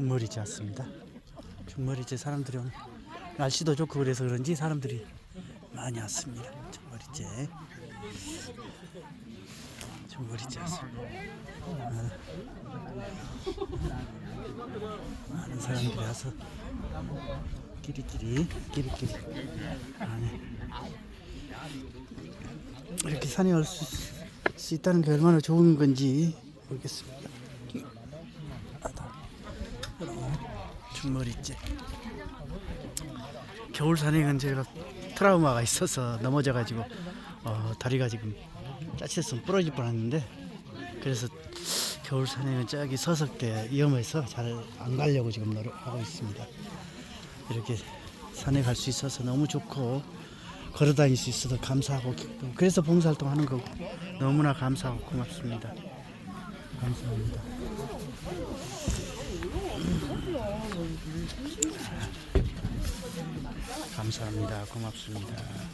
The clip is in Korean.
중머리제 왔습니다. 중머리제 사람들이 오늘 날씨도 좋고 그래서 그런지 사람들이 많이 왔습니다. 중머리제. 중머리제 왔습니다. 많은, 많은 사람들이 와서 끼리끼리 끼리끼리 안에 이렇게 산에 올 수 있다는 게 얼마나 좋은 건지 모르겠습니다. 중머리째. 겨울 산행은 제가 트라우마가 있어서 넘어져가지고 어, 다리가 지금 짜치했으면 부러질 뻔했는데 그래서 겨울 산행은 저기 서석대 위험해서 잘 안 가려고 지금 노력하고 있습니다. 이렇게 산에 갈 수 있어서 너무 좋고 걸어 다닐 수 있어서 감사하고 기쁘고 그래서 봉사활동 하는 거고 너무나 감사하고 고맙습니다. 감사합니다. 감사합니다. 고맙습니다.